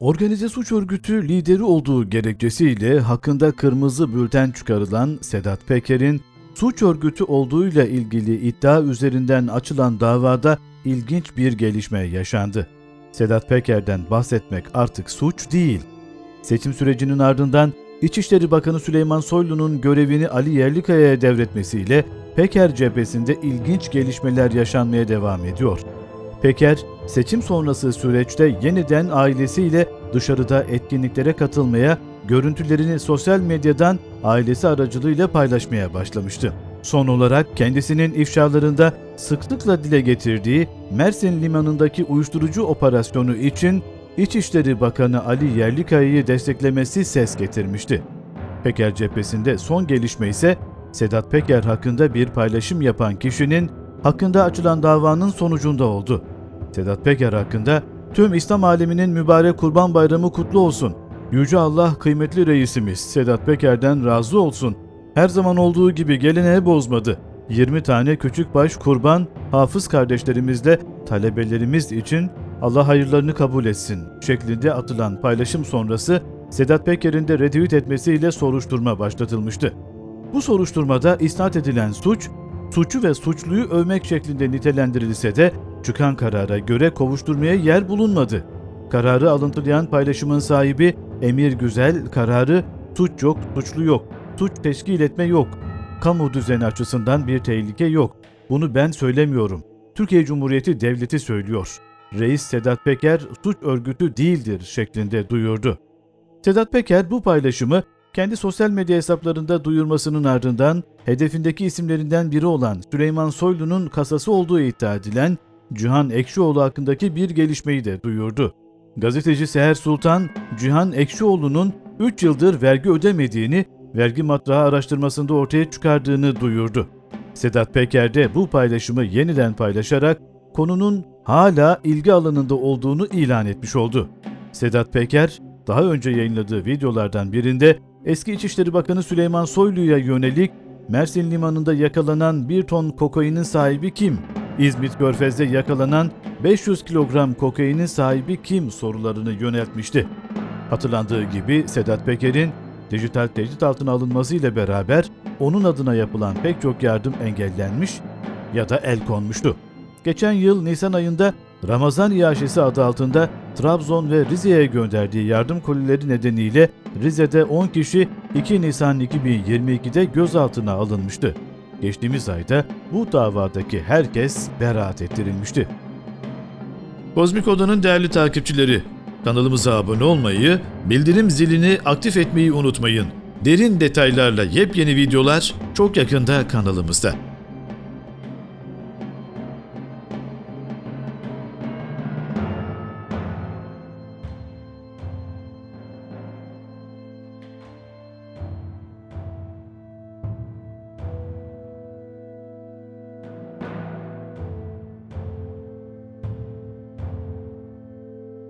Organize suç örgütü lideri olduğu gerekçesiyle hakkında kırmızı bülten çıkarılan Sedat Peker'in suç örgütü olduğuyla ilgili iddia üzerinden açılan davada ilginç bir gelişme yaşandı. Sedat Peker'den bahsetmek artık suç değil. Seçim sürecinin ardından İçişleri Bakanı Süleyman Soylu'nun görevini Ali Yerlikaya'ya devretmesiyle Peker cephesinde ilginç gelişmeler yaşanmaya devam ediyor. Peker, seçim sonrası süreçte yeniden ailesiyle dışarıda etkinliklere katılmaya, görüntülerini sosyal medyadan ailesi aracılığıyla paylaşmaya başlamıştı. Son olarak kendisinin ifşalarında sıklıkla dile getirdiği Mersin limanındaki uyuşturucu operasyonu için İçişleri Bakanı Ali Yerlikaya'yı desteklemesi ses getirmişti. Peker cephesinde son gelişme ise Sedat Peker hakkında bir paylaşım yapan kişinin hakkında açılan davanın sonucunda oldu. Sedat Peker hakkında tüm İslam aleminin mübarek Kurban Bayramı kutlu olsun. Yüce Allah kıymetli reisimiz Sedat Peker'den razı olsun. Her zaman olduğu gibi geleneği bozmadı. 20 tane küçük baş kurban hafız kardeşlerimizle talebelerimiz için Allah hayırlarını kabul etsin şeklinde atılan paylaşım sonrası Sedat Peker'in de retweet etmesiyle soruşturma başlatılmıştı. Bu soruşturmada isnat edilen suç, suçu ve suçluyu övmek şeklinde nitelendirilse de çıkan karara göre kovuşturmaya yer bulunmadı. Kararı alıntılayan paylaşımın sahibi Emir Güzel kararı suç yok, suçlu yok, suç teşkil etme yok, kamu düzeni açısından bir tehlike yok. Bunu ben söylemiyorum. Türkiye Cumhuriyeti Devleti söylüyor. Reis Sedat Peker suç örgütü değildir şeklinde duyurdu. Sedat Peker bu paylaşımı kendi sosyal medya hesaplarında duyurmasının ardından hedefindeki isimlerinden biri olan Süleyman Soylu'nun kasası olduğu iddia edilen Cihan Ekşioğlu hakkındaki bir gelişmeyi de duyurdu. Gazeteci Seher Sultan, Cihan Ekşioğlu'nun 3 yıldır vergi ödemediğini, vergi matrağı araştırmasında ortaya çıkardığını duyurdu. Sedat Peker de bu paylaşımı yeniden paylaşarak konunun hala ilgi alanında olduğunu ilan etmiş oldu. Sedat Peker, daha önce yayınladığı videolardan birinde eski İçişleri Bakanı Süleyman Soylu'ya yönelik Mersin limanında yakalanan bir ton kokainin sahibi kim? İzmit Körfez'de yakalanan 500 kilogram kokainin sahibi kim sorularını yöneltmişti. Hatırlandığı gibi Sedat Peker'in dijital tehdit altına alınması ile beraber onun adına yapılan pek çok yardım engellenmiş ya da el konmuştu. Geçen yıl Nisan ayında Ramazan iaşesi adı altında Trabzon ve Rize'ye gönderdiği yardım kolileri nedeniyle Rize'de 10 kişi 2 Nisan 2022'de gözaltına alınmıştı. Geçtiğimiz ayda bu davadaki herkes beraat ettirilmişti. Kozmik Oda'nın değerli takipçileri, kanalımıza abone olmayı, bildirim zilini aktif etmeyi unutmayın. Derin detaylarla yepyeni videolar çok yakında kanalımızda.